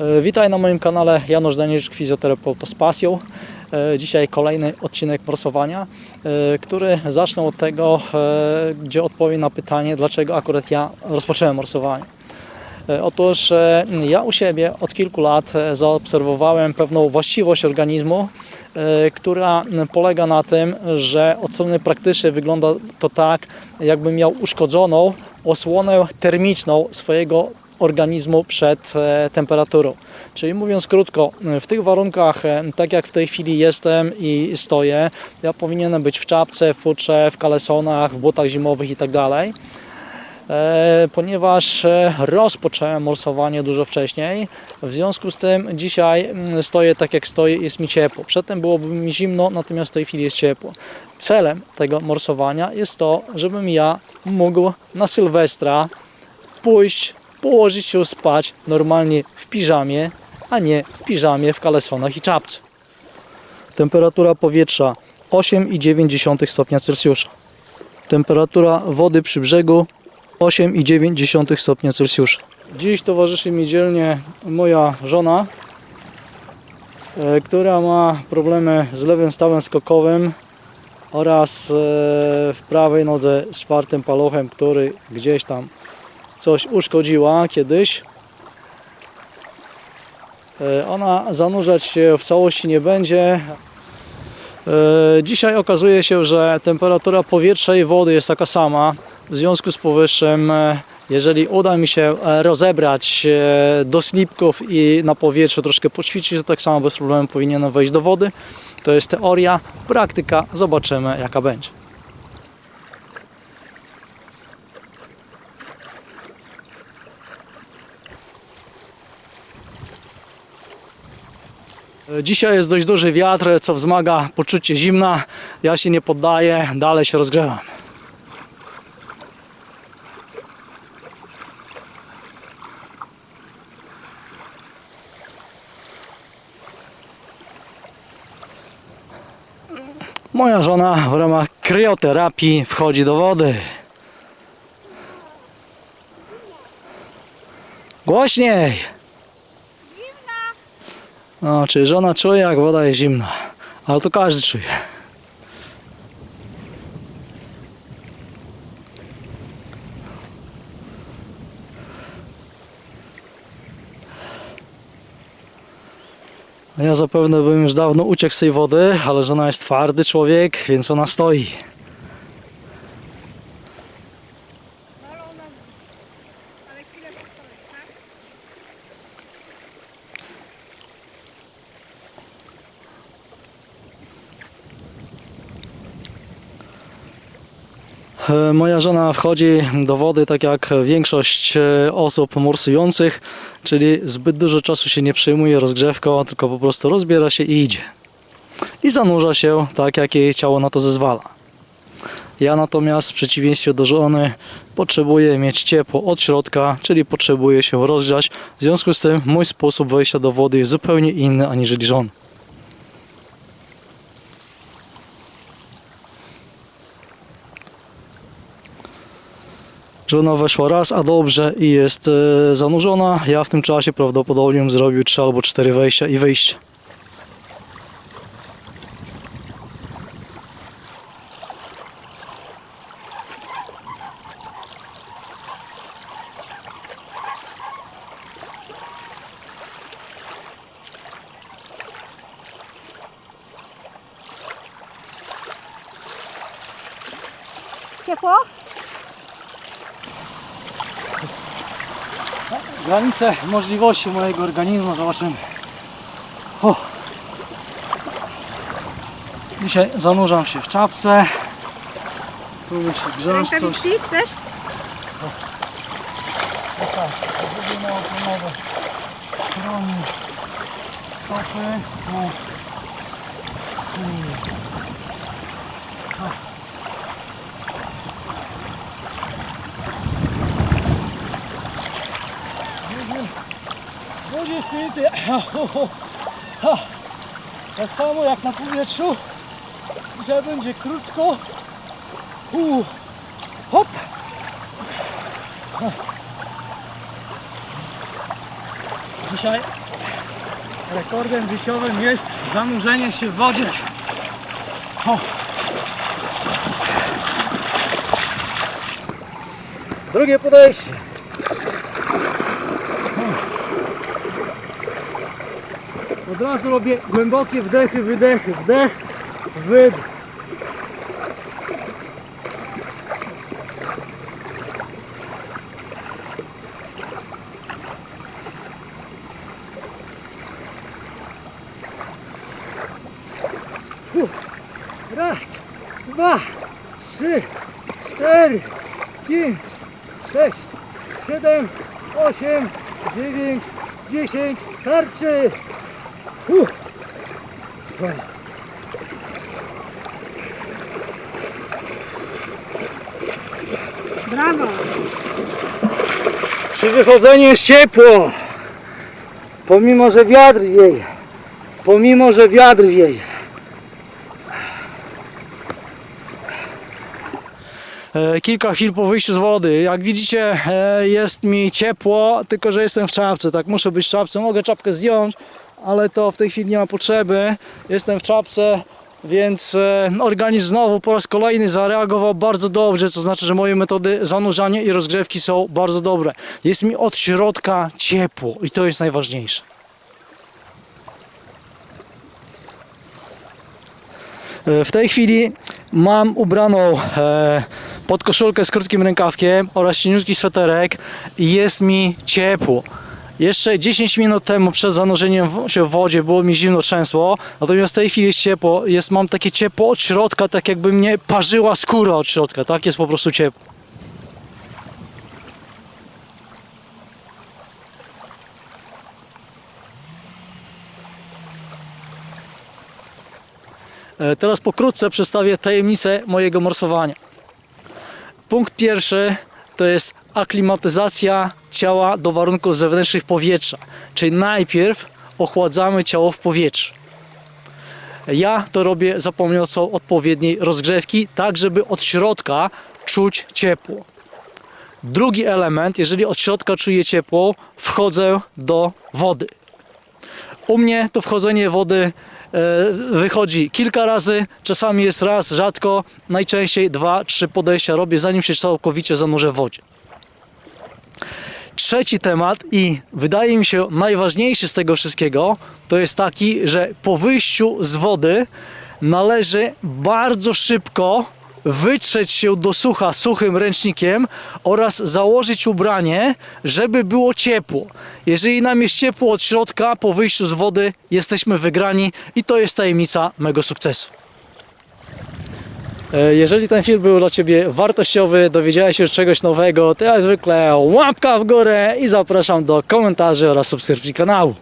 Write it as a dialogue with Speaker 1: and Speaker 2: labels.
Speaker 1: E, Witaj na moim kanale Janusz Danielczyk, fizjoterapeuta z pasją. E, Dzisiaj kolejny odcinek morsowania, e, który zacznę od tego, gdzie odpowiem na pytanie, dlaczego akurat ja rozpocząłem morsowanie. Otóż ja u siebie od kilku lat zaobserwowałem pewną właściwość organizmu, która polega na tym, że od strony praktycznej wygląda to tak, jakby miał uszkodzoną osłonę termiczną swojego organizmu przed e, temperaturą. Czyli mówiąc krótko, w tych warunkach, e, tak jak w tej chwili jestem i stoję, ja powinienem być w czapce, futrze, w kalesonach, w butach zimowych itd. E, ponieważ e, rozpocząłem morsowanie dużo wcześniej. W związku z tym dzisiaj mm, stoję tak jak stoję, jest mi ciepło. Przedtem byłoby mi zimno, natomiast w tej chwili jest ciepło. Celem tego morsowania jest to, żebym ja mógł na Sylwestra pójść, położyć się spać normalnie w piżamie, a nie w piżamie, w kalesonach i czapce. Temperatura powietrza 8,9 stopnia Celsjusza. Temperatura wody przy brzegu 8,9 stopnia Celsjusza. Dziś towarzyszy mi dzielnie moja żona, e, która ma problemy z lewym stawem skokowym oraz e, w prawej nodze z czwartym paluchem, który gdzieś tam coś uszkodziła kiedyś. E, Ona zanurzać się w całości nie będzie. E, Dzisiaj okazuje się, że temperatura powietrza i wody jest taka sama. W związku z powyższym, e, jeżeli uda mi się rozebrać do slipków i na powietrzu troszkę poćwiczyć, to tak samo bez problemu powinienem wejść do wody. To jest teoria, praktyka, zobaczymy jaka będzie. Dzisiaj jest dość duży wiatr, co wzmaga poczucie zimna. Ja się nie poddaję, dalej się rozgrzewam. Moja żona w ramach krioterapii wchodzi do wody. Głośniej! No, czyli żona czuje, jak woda jest zimna. Ale to każdy czuje. Ja zapewne bym już dawno uciekł z tej wody, ale żona jest twardy człowiek, więc ona stoi.
Speaker 2: Ale ona... Ale chwilę postoi, tak?
Speaker 1: E, Moja żona wchodzi do wody tak jak większość e, osób morsujących, czyli zbyt dużo czasu się nie przejmuje rozgrzewką, tylko po prostu rozbiera się i idzie. I zanurza się tak, jak jej ciało na to zezwala. Ja natomiast w przeciwieństwie do żony potrzebuję mieć ciepło od środka, czyli potrzebuję się rozgrzać. W związku z tym mój sposób wejścia do wody jest zupełnie inny aniżeli żon. Żona weszła raz, a dobrze i jest e, zanurzona. Ja w tym czasie prawdopodobnie zrobił 3 albo 4 wejścia i wyjście.
Speaker 2: Ciepło?
Speaker 1: Granice możliwości mojego organizmu zobaczymy. O. Dzisiaj zanurzam się w czapce. Tu mi się grząsz coś.
Speaker 2: Chcesz?
Speaker 1: Tak, zrobimy strony stopy. O. Będzie- Ha. tak samo jak na powietrzu. Dzisiaj będzie krótko. U. Hop. Dzisiaj Rekordem życiowym jest zanurzenie się w wodzie. O. Drugie podejście. Od razu robię głębokie wdechy, wydechy, wdech, wydech. Raz, dwa, trzy, cztery, pięć, sześć, siedem, osiem, dziewięć, dziesięć. Starczy! Uff.
Speaker 2: Brawo.
Speaker 1: Przy wychodzeniu jest ciepło. Pomimo, że wiatr wieje. Pomimo, że wiatr wieje. E, Kilka chwil po wyjściu z wody. Jak widzicie, e, jest mi ciepło, tylko że jestem w czapce. Tak, muszę być w czapce. Mogę czapkę zdjąć, ale to w tej chwili nie ma potrzeby. Jestem w czapce, więc e, organizm znowu po raz kolejny zareagował bardzo dobrze. To znaczy, że moje metody zanurzania i rozgrzewki są bardzo dobre. Jest mi od środka ciepło i to jest najważniejsze. E, W tej chwili mam ubraną e, podkoszulkę z krótkim rękawkiem oraz cieniutki sweterek i jest mi ciepło. Jeszcze 10 minut temu przed zanurzeniem się w wodzie było mi zimno trzęsło, natomiast w tej chwili jest ciepło, jest, mam takie ciepło od środka, tak jakby mnie parzyła skóra od środka, tak? Jest po prostu ciepło. E, Teraz pokrótce przedstawię tajemnicę mojego morsowania. Punkt pierwszy to jest aklimatyzacja ciała do warunków zewnętrznych powietrza. Czyli najpierw ochładzamy ciało w powietrzu. Ja to robię za pomocą odpowiedniej rozgrzewki, tak żeby od środka czuć ciepło. Drugi element, jeżeli od środka czuję ciepło, wchodzę do wody. U mnie to wchodzenie wody wychodzi kilka razy, czasami jest raz, rzadko, najczęściej dwa, trzy podejścia robię, zanim się całkowicie zanurzę w wodzie. Trzeci temat i wydaje mi się najważniejszy z tego wszystkiego, to jest taki, że po wyjściu z wody należy bardzo szybko wytrzeć się do sucha suchym ręcznikiem oraz założyć ubranie, żeby było ciepło. Jeżeli nam jest ciepło od środka, po wyjściu z wody jesteśmy wygrani i to jest tajemnica mego sukcesu. E, Jeżeli ten film był dla Ciebie wartościowy, dowiedziałeś się czegoś nowego, to jak zwykle łapka w górę i zapraszam do komentarzy oraz subskrypcji kanału.